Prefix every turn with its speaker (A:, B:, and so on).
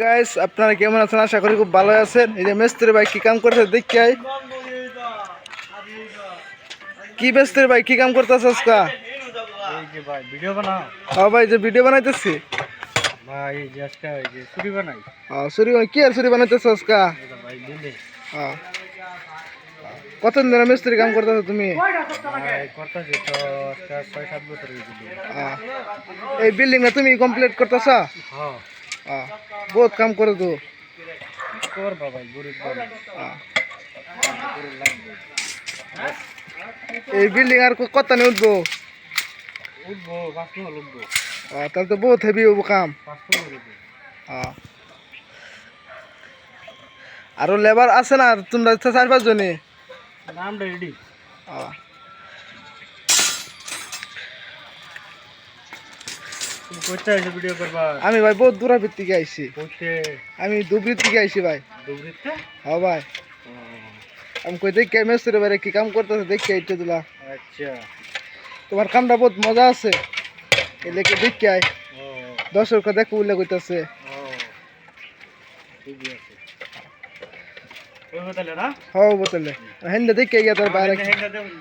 A: Guys আপনারা কেমন আছেন? আশা করি খুব ভালো আছেন। এই যে মিস্ত্রি ভাই কি কাম করতে দেখি কি মিস্ত্রি ভাই কি কাম করতেছে আজকা?
B: এই যে ভাই ভিডিও বানাও।
A: হ্যাঁ ভাই যে ভিডিও বানাইতেছি?
B: ভাই এই যে আজকে এই যে ছুরি বানাই।
A: সুরি কি আর সুরি বানাইতেছ আজকা? কতদিন ধরে মিস্ত্রি কাম করতেছো তুমি। এই বিল্ডিংটা তুমি কমপ্লিট করতেছ?
B: হ্যাঁ।
A: বহুত কাম করে তো।
B: করবা ভাই গরিব বাড়ি
A: হ্যাঁ। এই বিল্ডিং আর কত নিয়ে উঠবো?
B: উঠবো পাঁচশো উঠবো।
A: তাহলে তো বহুত হেভি হব কাম। আরও লেবার আছে না তোমরা চার পাঁচ জনে
B: নামটা রেডি
A: আমি ভাই বহুত দূরাবৃত থেকে আইছি
B: করতে
A: আমি দুবৃত থেকে আইছি ভাই
B: ডুবরিতে
A: হ্যাঁ ভাই আমি কই দেখি মেস্ত্রি বাইরে কি কাম করতেছে দেখি এইটা দিলা
B: আচ্ছা
A: তোমার কামটা বহুত মজা আছে এলাকে দেখি আই
B: ও
A: দর্শক দেখো উল্লেখ করতেছে
B: ও ঠিকই আছে ওই বতালে না
A: হ্যাঁ বোতলে হেন্দে দেখি গিয়া তোর বাইরে
B: হেন্ডা দেবেন